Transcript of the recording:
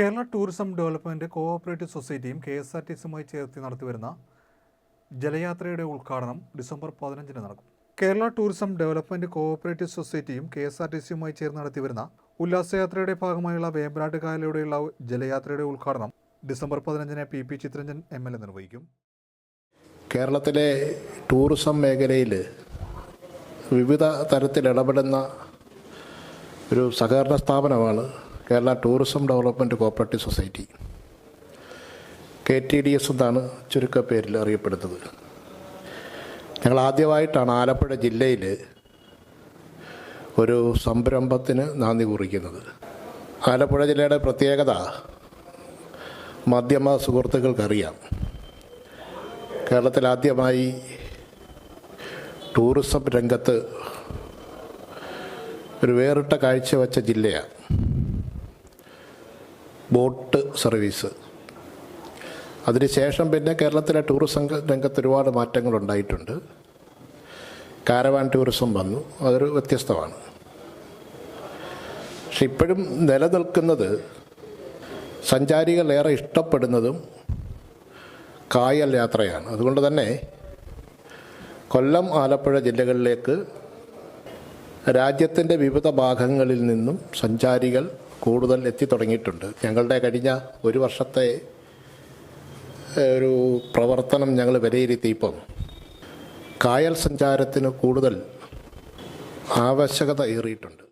Kerala tourism development cooperative സൊസൈറ്റിയും K S R T സിയുമായി ചേർത്ത് നടത്തിവരുന്ന ജലയാത്രയുടെ ഉദ്ഘാടനം ഡിസംബർ പതിനഞ്ചിന് നടക്കും. കേരള ടൂറിസം ഡെവലപ്മെന്റ് കോഓപ്പറേറ്റീവ് സൊസൈറ്റിയും കെ എസ് ആർ ടി സിയുമായി ചേർന്ന് നടത്തിവരുന്ന ഉല്ലാസയാത്രയുടെ ഭാഗമായുള്ള വേമ്പനാട്ട് കായലിലൂടെയുള്ള ജലയാത്രയുടെ ഉദ്ഘാടനം ഡിസംബർ പതിനഞ്ചിന് P P Chitranjan M L A നിർവഹിക്കും. കേരളത്തിലെ ടൂറിസം മേഖലയിൽ വിവിധ തരത്തിൽ ഇടപെടുന്ന ഒരു സഹകരണ സ്ഥാപനമാണ് Kerala tourism development cooperative society. K T D S എന്നാണ് ചുരുക്കപ്പേരിൽ അറിയപ്പെടുന്നത്. ഞങ്ങൾ ആദ്യമായിട്ടാണ് ആലപ്പുഴ ജില്ലയിൽ ഒരു സംരംഭത്തിന് നാന്ദി കുറിക്കുന്നത്. ആലപ്പുഴ ജില്ലയുടെ പ്രത്യേകത മാധ്യമ സുഹൃത്തുക്കൾക്കറിയാം. കേരളത്തിൽ ആദ്യമായി ടൂറിസം രംഗത്ത് ഒരു വേറിട്ട കാഴ്ചവെച്ച ജില്ലയാണ്. Boat service. അതിനുശേഷം പിന്നെ കേരളത്തിലെ ടൂറിസം രംഗത്ത് ഒരുപാട് മാറ്റങ്ങൾ ഉണ്ടായിട്ടുണ്ട്. കാരവാൻ ടൂറിസം വന്നു. അതൊരു വ്യത്യസ്തമാണ്. പക്ഷെ ഇപ്പോഴും നിലനിൽക്കുന്നത് സഞ്ചാരികൾ ഏറെ ഇഷ്ടപ്പെടുന്നതും കായൽ യാത്രയാണ്. അതുകൊണ്ട് തന്നെ കൊല്ലം ആലപ്പുഴ ജില്ലകളിലേക്ക് രാജ്യത്തിന്റെ വിവിധ ഭാഗങ്ങളിൽ നിന്നും സഞ്ചാരികൾ കൂടുതൽ എത്തിത്തുടങ്ങിയിട്ടുണ്ട് ഞങ്ങളുടെ കഴിഞ്ഞ ഒരു വർഷത്തെ ഒരു പ്രവർത്തനം ഞങ്ങൾ വിലയിരുത്തിയപ്പം കായൽ സഞ്ചാരത്തിന് കൂടുതൽ ആവശ്യകത ഏറിയിട്ടുണ്ട്.